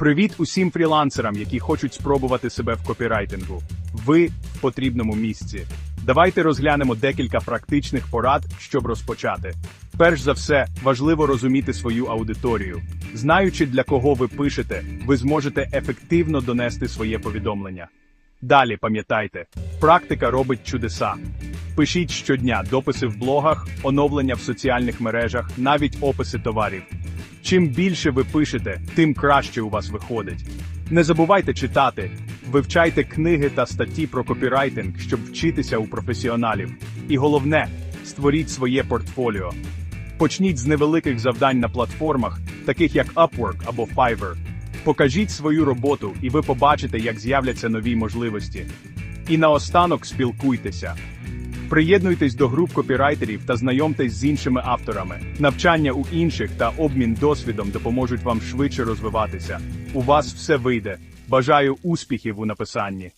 Привіт усім фрілансерам, які хочуть спробувати себе в копірайтингу. Ви в потрібному місці. Давайте розглянемо декілька практичних порад, щоб розпочати. Перш за все, важливо розуміти свою аудиторію. Знаючи, для кого ви пишете, ви зможете ефективно донести своє повідомлення. Далі пам'ятайте, практика робить чудеса. Пишіть щодня дописи в блогах, оновлення в соціальних мережах, навіть описи товарів. Чим більше ви пишете, тим краще у вас виходить. Не забувайте читати, вивчайте книги та статті про копірайтинг, щоб вчитися у професіоналів. І головне, створіть своє портфоліо. Почніть з невеликих завдань на платформах, таких як Upwork або Fiverr. Покажіть свою роботу, і ви побачите, як з'являться нові можливості. І наостанок спілкуйтеся. Приєднуйтесь до груп копірайтерів та знайомтесь з іншими авторами. Навчання у інших та обмін досвідом допоможуть вам швидше розвиватися. У вас все вийде. Бажаю успіхів у написанні.